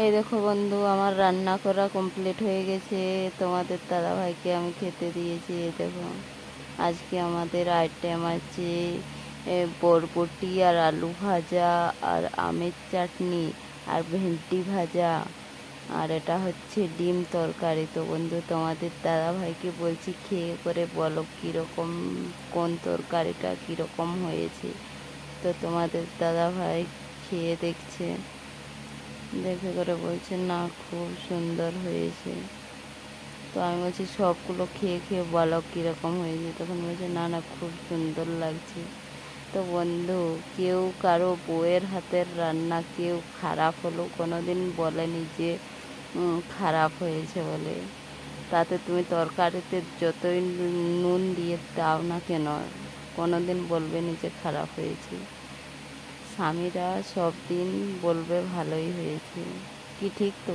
এই দেখো বন্ধু, আমার রান্না করা কমপ্লিট হয়ে গেছে। তোমাদের দাদা ভাইকে আমি খেতে দিয়েছি, এই দেখো। আজকে আমাদের আইটেম আছে বরবটি আর আলু ভাজা আর আমের চাটনি আর ভেন্ডি ভাজা। আর এটা হচ্ছে ডিম তরকারি। তো বন্ধু, তোমাদের দাদা ভাইকে বলছি, খেয়ে করে বলো কীরকম, কোন তরকারিটা কীরকম হয়েছে। তো তোমাদের দাদা ভাই খেয়ে দেখছে। দেখে করে বলছে, না, খুব সুন্দর হয়েছে। তো আমি বলছি, সবগুলো খেয়ে খেয়ে বলো কীরকম হয়েছে? তখন বলছে, না না, খুব সুন্দর লাগছে। তো বন্ধু, কেউ কারও বউয়ের হাতের রান্না কেউ খারাপ হলো কোনো দিন বলেনি যে খারাপ হয়েছে বলে। তাতে তুমি তরকারিতে যতই নুন- দিয়ে দাও না কেন কোনো দিন বলবে নি যে, খারাপ হয়েছে। স্বামীরা সব দিন বলবে ভালোই হয়েছে। কি ঠিক তো?